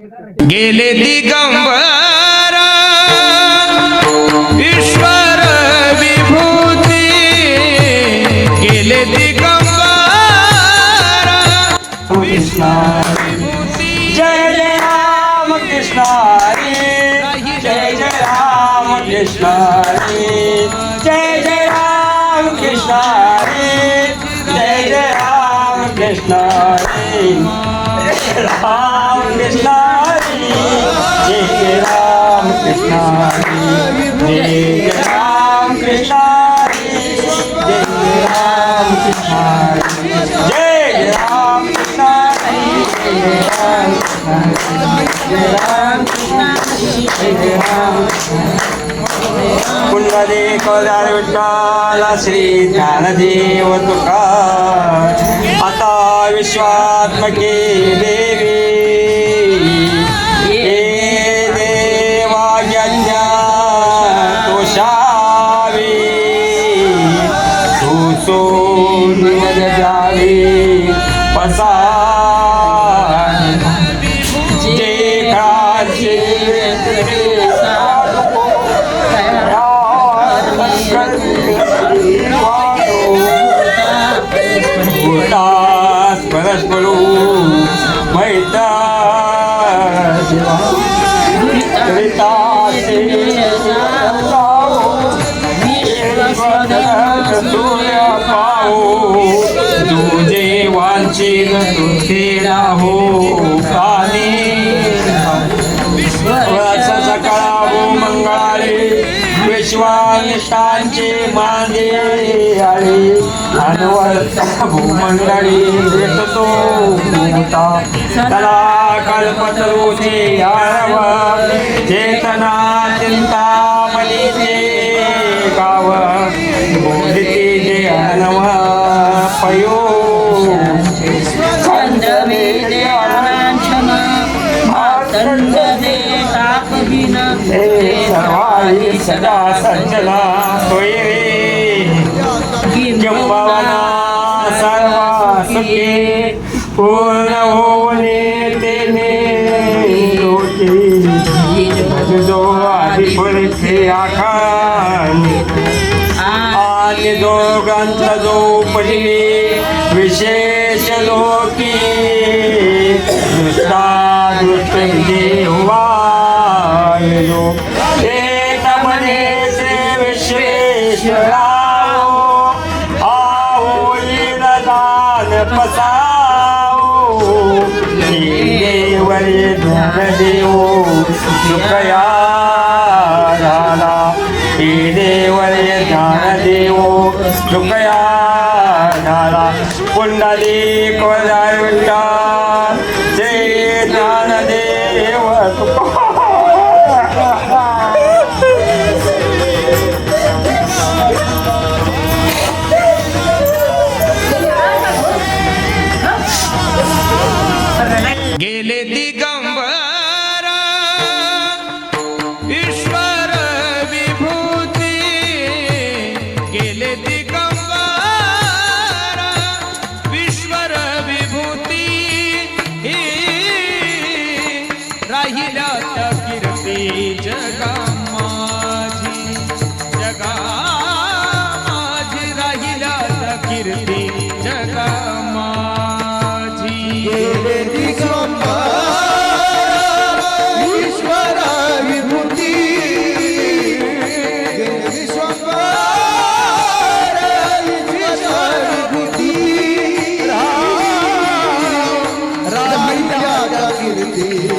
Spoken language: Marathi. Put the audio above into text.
गेले दिगंबर ईश्वर विभूती. गेले दिगंबर विभूती. जय जय राम कृष्ण जय जय राम कृष्ण जय जय राम कृष्ण जय जय राम कृष्ण राम कृष्ण हरी जय राम कृष्ण जय राम कृष्ण जय राम जय राम जय राम श्री ज्ञानदेव तुका आता विश्वात्मके देवी तुझे वांछित तुझे राहो कानी विश्वानिष्ठांचे मांदे आळे अनवर्त भूमंडळी भेटतो होता कला कल्पतरुचे आरव. चेतना चिंता मलिते गाव. बोधिते जे अनव. पयो सर्वाई सदा सज्जना होय रे सर्वा सर्व पूर्ण होणे तेने। लोके जो आधी पुरखे आखान आणि दोघांचा जो पहिले विशेष लोकी। दुष्टा दुष्ट देवा एक पसाओ देवरे देव सुखया झाला हे देवरे ध्यान देव सुखया झाला पुंडली ter.